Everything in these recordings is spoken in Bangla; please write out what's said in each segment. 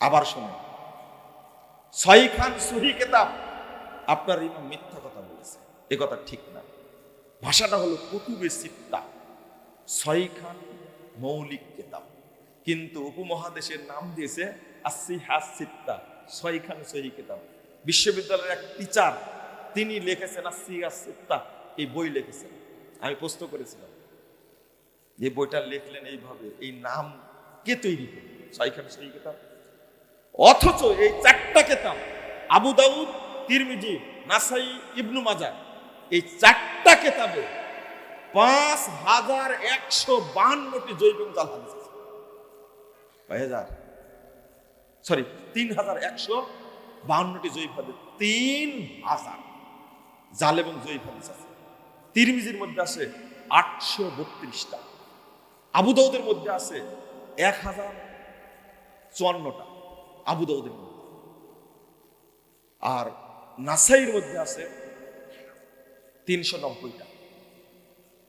আবার শোনেন। ছয় খান, সহি কেতাব, আপনার ইমাম মিথ্যা কথা বলেছে। এ কথা ঠিক না। ভাষাটা হলো কুতুবে সিত্তা। ছয় খান মৌলিক কেতাব। কিন্তু উপমহাদেশের নাম দিয়েছে আসি হাসিত্তা ছয় খান, সহি কেতাব। বিশ্ববিদ্যালয়ের এক টিচার, তিনি লিখেছেন আসি হাসিত্তা এই বই লিখেছেন। আমি প্রশ্ন করেছিলাম, যে বইটা লিখলেন এইভাবে, এই নাম কে তৈরি করবে ছয় খান, সহি কেতাব? অথচ এই চারটা কেতাব, আবু দাউদ, তিরমিজি, নাসাই, ইবনু মাজা এই চারটা কেতাবে পাঁচ হাজার একশো বাহান্নটি জৈব জাল হাদিস আছে। হাজার? সরি, তিন হাজার একশো বাহান্নটি জৈব হাদিস, তিন হাজার জাল এবং জৈব হাদিস আছে। তিরমিজির মধ্যে আছে আটশো বত্রিশটা, আবু দাউদের মধ্যে আছে এক হাজার চুয়ান্নটা। আবু দাউদের মধ্যে। আর নাসাইয়ের মধ্যে আছে তিনশো নব্বইটা।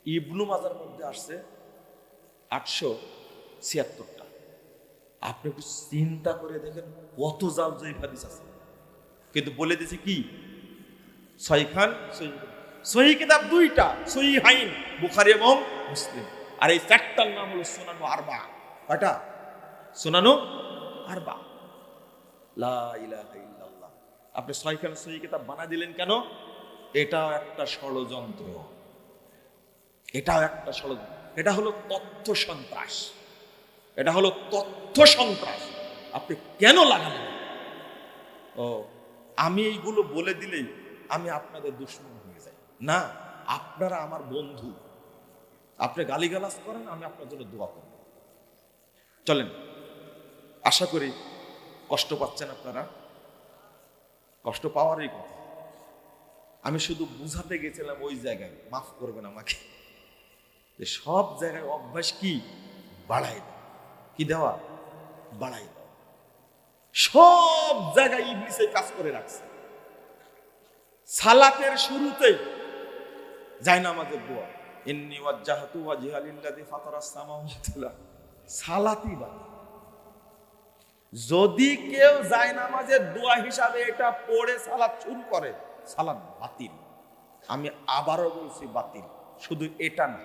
ইবনু মাজার মধ্যে আসছে আটশো ছিয়াত্তরটা। আপনি একটু চিন্তা করে দেখেন কত জাল জয়ীফ হাদিস আছে। কিন্তু বলে দিছে কি? ছয় খান, সহি সহি কিতাব দুইটা, সহি হাইন বুখারি এবং মুসলিম। আর এই চারটার নাম হলো সোনানো আরবা। কয়টা? সোনানো আরবা। আপনি ছয়খান সহি কিতাব বানা দিলেন কেন? এটাও একটা ষড়যন্ত্র। এটাও একটা ষড়যন্ত্র। এটা হলো তথ্য সন্ত্রাস। এটা হলো তথ্য সন্ত্রাস। আপনি কেন লাগালেন? ও, আমি এইগুলো বলে দিলেই আমি আপনাদের দুশ্মন হয়ে যাই। না, আপনারা আমার বন্ধু। আপনি গালিগালাজ করেন, আমি আপনার জন্য দোয়া করব। চলেন, আশা করি কষ্ট পাচ্ছেন আপনারা? কষ্ট পাওয়ারই কথা। আমি শুধু বুঝাতে গেছিলাম ওই জায়গায়, মাফ করবেন আমাকে। যে সব জায়গায় অভ্যাস কি? বাড়াই দেওয়া কি দেওয়া? বাড়াই দেওয়া সব জায়গায় ইবলিসে কাজ করে রাখছে। সালাতের শুরুতে যায় না আমাদের দোয়া। এমনি ওয়াজ্জাহাতু ওয়াজহিয়া লিল্লাযী ফাতারাস। সালাতই বাদ। যদি কেউ যায় নামাজের দোয়া হিসাবে এটা পড়ে সালাত শুরু করে সালাত বাতিল। আমি আবারও বলছি বাতিল। শুধু এটা না,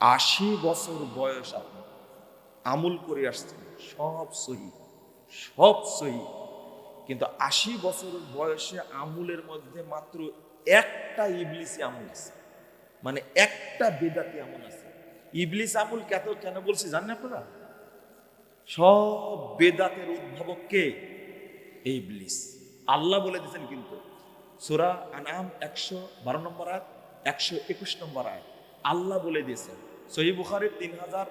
আশি বছর বয়স আপনি, আমুল করে আসছেন, সব সহি সব সহি। কিন্তু আশি বছর বয়সে আমুলের মধ্যে মাত্র একটা ইবলিসি আমুল আছে। মানে একটা বেদাতি আমুল আছে। ইবলিস আমুল কেত কেন বলছি জানেন আপনারা? সব বেদাতের উদ্ভাবক কে? এই ইবলিস। আল্লাহ বলে দিয়েছেন কিন্তু, সুরা আনাম একশো বারো নম্বর আয় একশো একুশ নম্বর আয় আল্লাহ বলে দিয়েছেন, সহি বুখারের তিন হাজার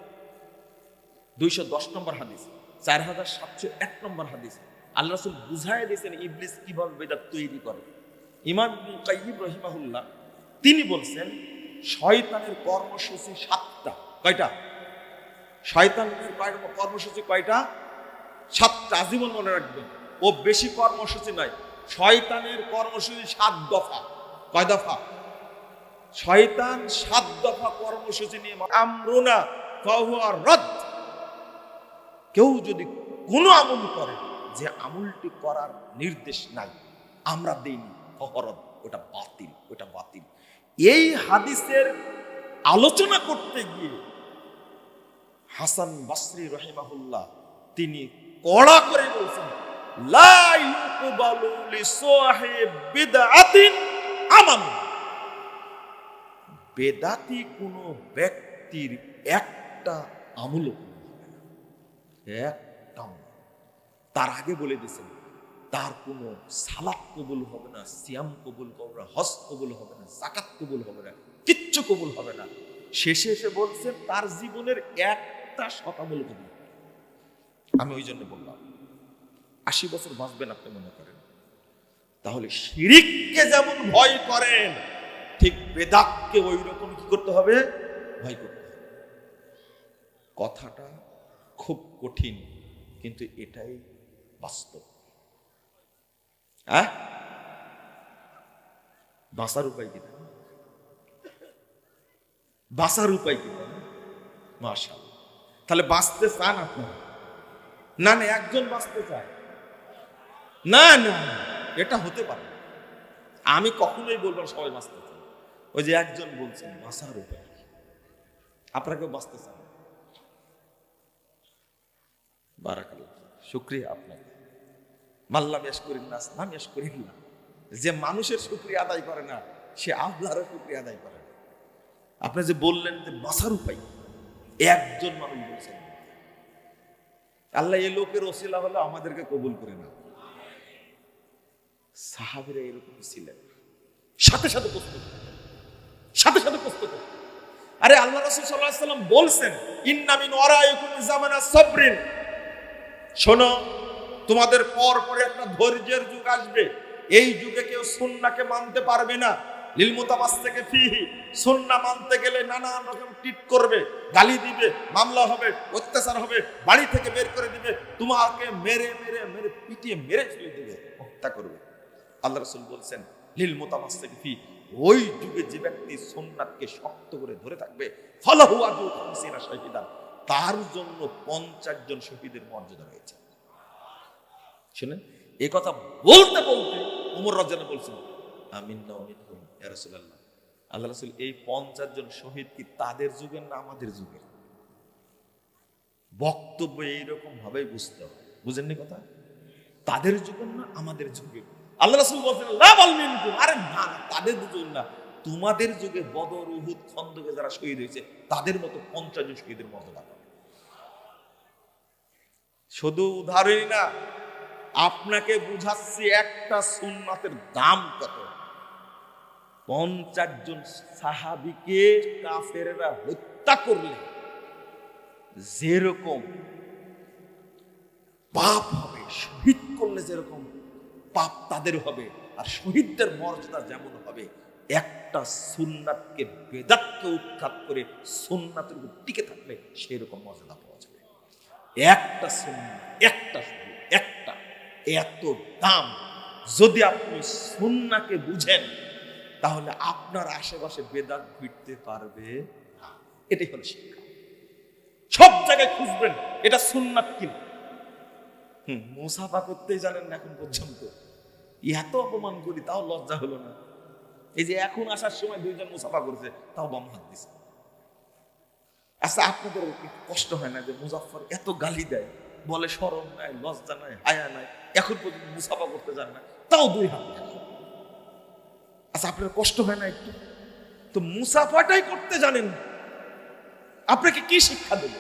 দুইশো দশ নম্বর হাদিস, চার হাজার সাতশো এক নম্বর হাদিস, আল্লাহ রসুল বুঝাই দিয়েছেন ইবলিস কীভাবে বেদাত তৈরি করে। ইবনুল কাইয়িম রহিমাহুল্লাহ, তিনি বলছেন, শয়তানের কর্মসূচি সাতটা। কয়টা? শয়তানের কর্মসূচি কয়টা? সাতটা, আজীবন মনে রাখবেন। ও বেশি কর্মসূচি নয়, শয়তানের কর্মসূচি সাত দফা। কয় দফা? শয়তান সাত দফা কর্মসূচি নিয়ে আমরুনা রদ। কেউ যদি কোনো আমল করে, যে আমলটি করার নির্দেশ নাই, আমরা দেইনি। ফহরদ ওটা বাতিল ওটা বাতিল। এই হাদিসের আলোচনা করতে গিয়ে হাসান বাসরি রহিমাহুল্লাহ, তিনি কড়া করে বলছেন বেদাতি কোনো ব্যক্তির একটা আমল তার আগে বলে দিয়েছেন, তার কোনো সালাত কবুল হবে না, সিয়াম কবুল হবে না, হজ কবুল হবে না জাকাত কবুল হবে না, কিচ্ছু কবুল হবে না। শেষে এসে বলছেন, তার জীবনের একটা শতামূল কবুল হবে। আমি ওই জন্য বললাম, আশি বছর বাঁচবেন আপনি মনে করেন তাহলে শিরিককে যেমন ভয় করেন, ঠিক বেদাতকে ওই রকম কি করতে হবে ভয় করতে হবে কথাটা খুব কঠিন, কিন্তু এটাই বাস্তব হ্যাঁ বাঁচার উপায় কি বাঁচার উপায় কি? মাশাআল্লাহ। তাহলে বাঁচতে চান আপনারা? না না, একজন বাঁচতে চায়। না না এটা হতে পারে আমি কখনোই বলব সবাই বাঁচতে চায়। ওই যে একজন বলছেন, বাঁচার উপায় কেউ বাঁচতে চান বারাকাল্লাহ, শুক্রিয়া আপনাকে। মাল্লাম ইয়াস করিন না আসলাম ইয়াস করিন না। যে মানুষের শুক্রিয়া আদায় করে না, সে আল্লাহরও শুক্রিয়া আদায় করে না। আপনি যে বললেন যে বাঁচার উপায় একজন মানুষ বলছেন আল্লাহ এ লোকের ওসিলা হলো আমাদেরকে কবুল করে না সাহাবিরা এরকম ছিলেন। সাথে সাথে প্রস্তুত সাথে সাথে প্রস্তুত আরে আল্লাহ রসুল সাল্লাহ সাল্লাম বলছেন ইন্নামিন জামানা সাবরিন। শোনো, তোমাদের পর পরে একটা ধৈর্যের যুগ আসবে। এই যুগে কেউ সুন্নাকে মানতে পারবে না। লিল মুতাবাস থেকে ফিহি সুন্না মানতে গেলে নানান রকম টিট করবে, গালি দিবে, মামলা হবে, অত্যাচার হবে, বাড়ি থেকে বের করে দিবে, তোমাকে মেরে মেরে মেরে, পিটিয়ে, মেরে ফেলে দিবে, হত্যা করবে। আল্লাহ রসুল বলছেন থেকে ফি, ওই যুগে যে ব্যক্তি সুন্নাতকে শক্ত করে ধরে থাকবে, ফলাহু আজু খামসিনা তার জন্য পঞ্চাশ জন শহীদের মর্যাদা রয়েছে। শুনেন এই কথা বলতে বলতে উমর রাজানা বলছেন, আমিন না আমিন আল্লাহ রাসূল এই পঞ্চাশ জন শহীদ কি তাদের যুগের না আমাদের যুগের? বক্তব্য এইরকম বুঝতে হবে। কথা? তাদের যুগের না আমাদের যুগের? আল্লাহ রাসূল বলছেন আরে না তাদের যুগ না। তোমাদের যুগে বদর, উহুদ, খন্দকে যারা শহীদ হয়েছে, তাদের মতো পঞ্চাশ জন শহীদের মর্যাদা পাবে শুধু উদাহরণই না, আপনাকে বুঝাচ্ছি একটা সুন্নাতের দাম কত? পঞ্চাশ জন সাহাবিকে কাফেরেরা হত্যা করলে যেরকম পাপ হবে, শহীদ করলে যেরকম পাপ তাদের হবে, আর শহীদদের মর্যাদা যেমন হবে, একটা সুন্নাতকে বেদাতকে উৎখাত করে সুন্নাতের উপর টিকে থাকলে সেই রকম মর্যাদা পাওয়া যাবে। একটা সুন্নাত, একটা একটা। এত দাম। যদি আপনি সুন্নাকে বুঝেন তাহলে আপনার আশেপাশে বেদাত ভিড়তে পারবে এটাই হলো শিক্ষা। সব জায়গায় খুঁজবেন, এটা সুন্নাত কিনা হুম, মুসাফা করতেই জানেন এখন পর্যন্ত। এত অপমান করি, তাও লজ্জা হলো না। এই যে এখন আসার সময় দুইজন মুসাফা করেছে, তাও বাম হাত দিছে। আচ্ছা আপনাদের কষ্ট হয় না যে মুজাফর এত গালি দেয়? বলে সরম নাই, লজ্জা নাই, হায়া নাই। এখন পর্যন্ত মুসাফা করতে যান না, তাও দুই হাত। আচ্ছা আপনার কষ্ট হয় না একটু? তো মুসাফাটাই করতে জানেন আপনাকে কি শিক্ষা দেবে?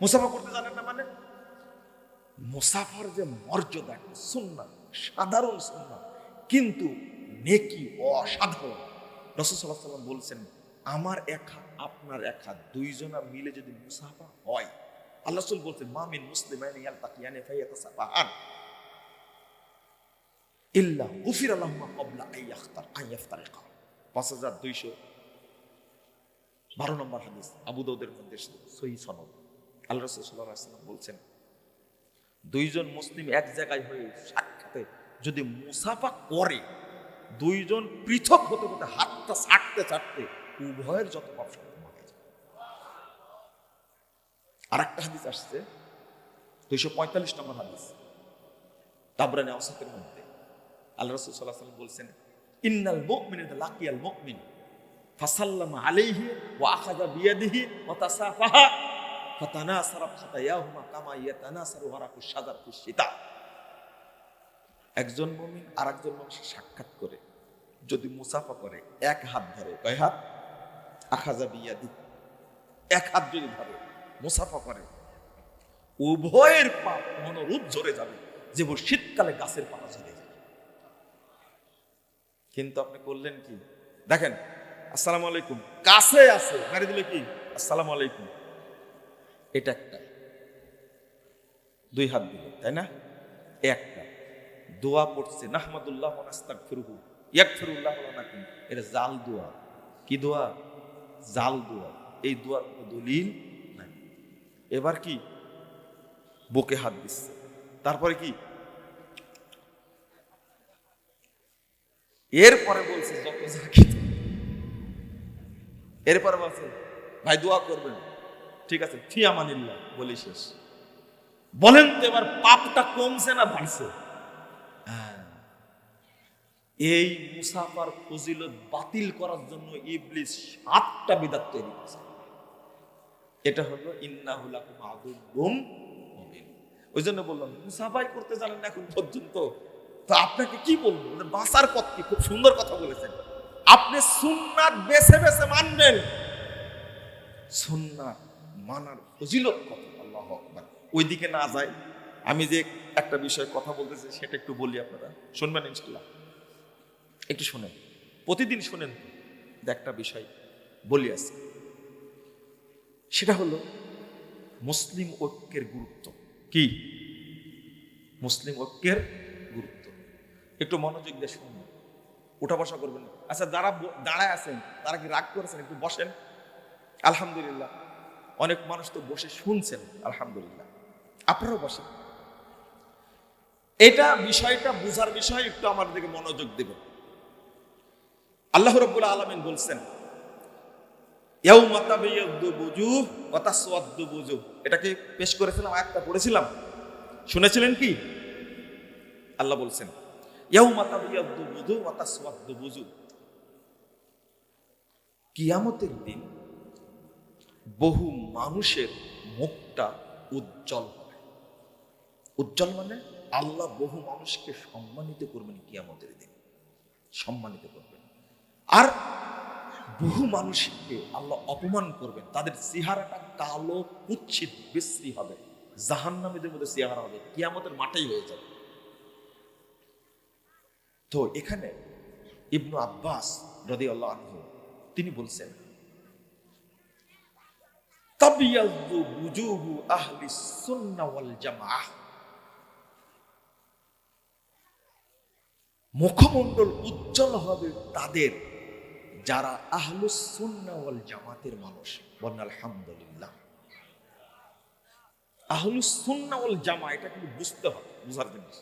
মুসাফা করতে জানেন না মানে? মুসাফার যে মর্যাদা সুন্নাত, সাধারণ সুন্নাত, কিন্তু নেকি, অসাধারণ। রসুল্লাহ সাল্লাম বলছেন, আমার এক হাত, আপনার এক হাত, দুইজনা মিলে যদি মুসাফা হয়। আল্লাহ বলছেন মামিন মুসলিম ইয়ালতাকিয়ানে ফাইয়াতাসাফাহান ইল্লা গুফির আল্লাহুম্মা ক্বাবলা আইয়াখতার আইয়াফতারিকা 5200 বারো নম্বর হাদিস, আবু দাউদের মধ্যে সহি সনদ। আল্লাহ রাসূল সাল্লাল্লাহু আলাইহি ওয়াসাল্লাম বলছেন, দুইজন মুসলিম এক জায়গায় হয়ে সাক্ষাতে যদি মুসাফা করে, দুইজন পৃথক হতে হতে হাতটা ছাড়তে ছাড়তে উভয়ের যত পাপ হয়ে যাবে আর একটা হাদিস আসছে, দুইশো পঁয়তাল্লিশ নম্বর হাদিস, তাবরানে অসাতের মধ্যে। আল্লাহ রসুল সাল্লাহ সাল্লাম বলছেন, ইন্নাল মুমিন লাকিয়াল মুমিন, ফাসাল্লামা আলাইহি ওয়া আখাযা বিয়াদিহি ওয়া তাসাফাহা খাতায়াহুমা কামা ইয়াতানাসারু একজন মুমিন আর একজন মানুষের সাক্ষাৎ করে, যদি মুসাফা করে, এক হাত ধরে, কয় হাত? আখাজা বিয়াদি, এক হাত যদি ধরে, মুসাফা করে, উভয়ের পাপ মনোরূপ ঝরে যাবে, যে শীতকালে গাছের পাতা ঝরে। কিন্তু আপনি করলেন কি? দেখেন, আসসালামু আলাইকুম। কাছে আছে মেরে দিলে কি? আসসালামু আলাইকুম। এটা একটা। দুই হাত দিলে, তাই না? একটা। দোয়া পড়ছে নাহমাদুল্লাহ নাস্তাক ফিরহু এক ফিরুল্লাহ নাকুম এটা জাল দোয়া। কি দোয়া? জাল দোয়া। এই দোয়ার কোনো দলিল নাই। এবার কি? বুকে হাত দিচ্ছে। তারপরে কি? এরপরে বলছে যত যা এরপরে বলছে, ভাই, দোয়া করবেন। ঠিক আছে ফি আমানিল্লাহ বলি শেষ। বলেন তো এবার পাপটা কমছে না বাড়ছে? হ্যাঁ। এই মুসাফার ফজিলত বাতিল করার জন্য ইবলিস সাতটা বিদাত তৈরি করেছে। এটা হলো ইন্নাহুলাকুম মুবিন। ওই জন্য বললাম, মুসাফাই করতে জানেন এখন পর্যন্ত? তো আপনাকে কি বলব? ওদের বাঁচার পথ কি? খুব সুন্দর কথা বলেছেন। আপনি সুন্নাত বেছে বেছে মানবেন। সুন্নাত মানার ফজিলত কত? আল্লাহ ওইদিকে না যায়। আমি যে একটা বিষয়ে কথা বলতেছি, সেটা একটু বলি আপনারা। শুনবেন ইনশাল্লাহ একটু শুনেন। প্রতিদিন শুনেন। যে একটা বিষয় বলি আছে সেটা হলো মুসলিম ঐক্যের গুরুত্ব। কি? মুসলিম ঐক্যের একটু মনোযোগ দিয়ে শুনুন। উঠা বসা করবেন আচ্ছা যারা দাঁড়ায় আছেন, তারা কি রাগ করেছেন? একটু বসেন। আলহামদুলিল্লাহ। অনেক মানুষ তো বসে শুনছেন, আলহামদুলিল্লাহ। আপনারাও বসেন। এটা বিষয়টা বোঝার বিষয়, একটু আমার দিকে মনোযোগ দেবেন। আল্লাহ রব্বুল আলমিন বলছেন এটাকে পেশ করেছিলাম? একটা পড়েছিলাম? শুনেছিলেন কি? আল্লাহ বলছেন কিয়ামতের দিন বহু মানুষের মুখটা উজ্জ্বল হবে। উজ্জ্বল মানে আল্লাহ বহু মানুষকে সম্মানিত করবেন কিয়ামতের দিন। সম্মানিত করবেন। আর বহু মানুষকে আল্লাহ অপমান করবেন। তাদের চেহারাটা কালো কুচ্ছিত, বিশ্রী হবে। জাহান্নামীদের মধ্যে চেহারা হবে। কিয়ামতের মাঠেই হয়ে যাবে। তো এখানে ইবনু আব্বাস রদি আল্লাহ তিনি বলছেন মুখমণ্ডল উজ্জ্বল হবে তাদের যারা আহলুস সুন্নাহ ওয়াল জামাতের মানুষ। বলেন, আলহামদুলিল্লাহ। আহলুস সুন্নাহ জামা এটা কিন্তু বুঝতে হবে, বুঝার জিনিস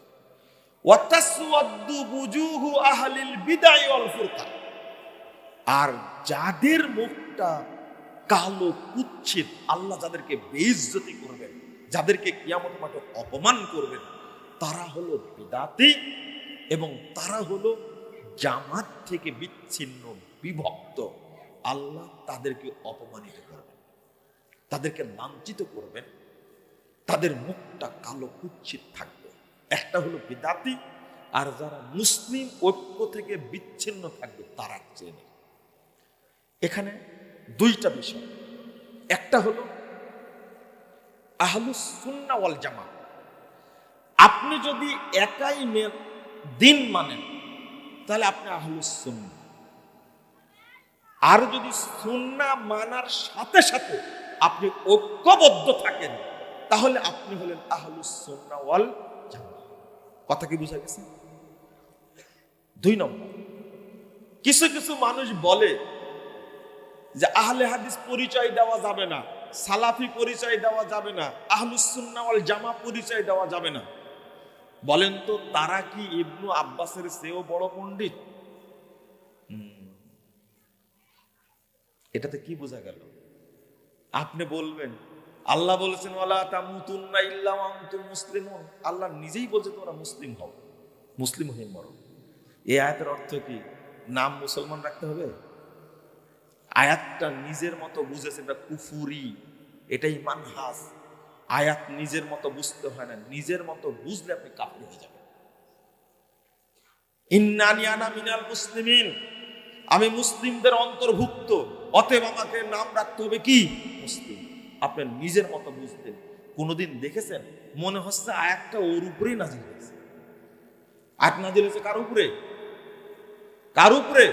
আর যাদের মুখটা কালো কুচ্ছিত, আল্লাহ যাদেরকে বেইজ্জতি করবেন, যাদেরকে কিয়ামত মাঠে অপমান করবেন, তারা হলো বিদাতি এবং তারা হলো জামাত থেকে বিচ্ছিন্ন, বিভক্ত। আল্লাহ তাদেরকে অপমানিত করবেন, তাদেরকে লাঞ্ছিত করবেন, তাদের মুখটা কালো কুচ্ছিত থাকবে। একটা হলো বিদাতি, আর যারা মুসলিম ঐক্য থেকে বিচ্ছিন্ন থাকবে, তারা চেনে এখানে দুইটা বিষয়। একটা হলো আহলুস সুন্নাহ ওয়াল জামা আপনি যদি একাই দিন মানেন, তাহলে আপনি আহলুস সুন্নাহ আর যদি সুন্নাহ মানার সাথে সাথে আপনি ঐক্যবদ্ধ থাকেন, তাহলে আপনি হলেন আহলুস সুন্নাহ ওয়াল কথা কি বুঝা গেছে? দুই নম্বর, কিছু কিছু মানুষ বলে যে আহলে হাদিস পরিচয় দেওয়া যাবে না, সালাফি পরিচয় দেওয়া যাবে না আহলুসুন্নাওয়াল জামা পরিচয় দেওয়া যাবে না। বলেন তো, তারা কি ইবনু আব্বাসের চেয়েও বড় পণ্ডিত? এটাতে কি বোঝা গেল? আপনি বলবেন আল্লাহ বলেছেন ইল্লা আল্লাহ নিজেই বলছে, তোমরা মুসলিম হও, মুসলিম হয়ে মরো। এই আয়াতের অর্থ কি? নাম মুসলমান রাখতে হবে? আয়াতটা নিজের মতো বুঝেছে এটা কুফুরি, এটাই মানহাস। আয়াত নিজের মতো বুঝতে হয় না, নিজের মতো বুঝলে আপনি কাফির হয়ে যাবেন। ইন্নানি আনা মিনাল মুসলিমিন। আমি মুসলিমদের অন্তর্ভুক্ত, অতএব আমাকে নাম রাখতে হবে কি? মুসলিম। আপনি নিজের মতো বুঝতেন কোনোদিন দেখেছেন? মনে হচ্ছে আয়াতটা ওর উপরেই নাজিল হয়েছে। আয়াত নাজিল হয়েছে কার উপরে? কার উপরে?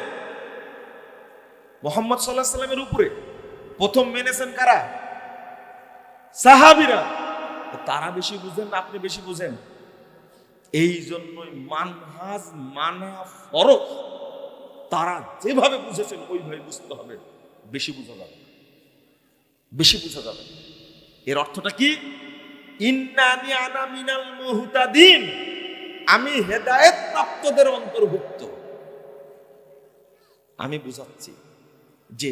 মোহাম্মদ সাল্লাহ সাল্লামের উপরে। প্রথম মেনেছেন কারা? সাহাবিরা। তারা বেশি বুঝেন না, আপনি বেশি বুঝেন? এই জন্যই মানহাজ, মানা ফরক তারা যেভাবে বুঝেছেন, ওইভাবে বুঝতে হবে। বেশি বোঝা যাবে না। বেশি বোঝা যাবে। এর অর্থটা কি? ইন্নানি আনা মিনাল আমি হেদায়েত প্রাপ্তদের অন্তর্ভুক্ত। আমি বুঝাচ্ছি যে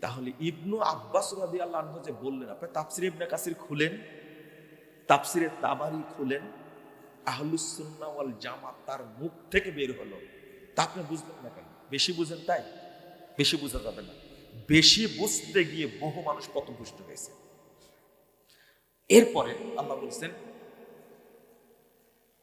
তাহলে ইবনু আব্বাস রাদি আল্লাহ যে বললেন, আপনি তাপসির ইবনে কাসির খুলেন? তাফসিরে তাবারি খুলেন? আহলুসুন্না জামাত তার মুখ থেকে বের হলো। তা আপনি বুঝলেন না কেন? বেশি বুঝেন তাই? বেশি বোঝা যাবে না। বেশি বুঝতে গিয়ে বহু মানুষ পথভ্রষ্ট হয়েছে। এরপরে আল্লাহ বলছেন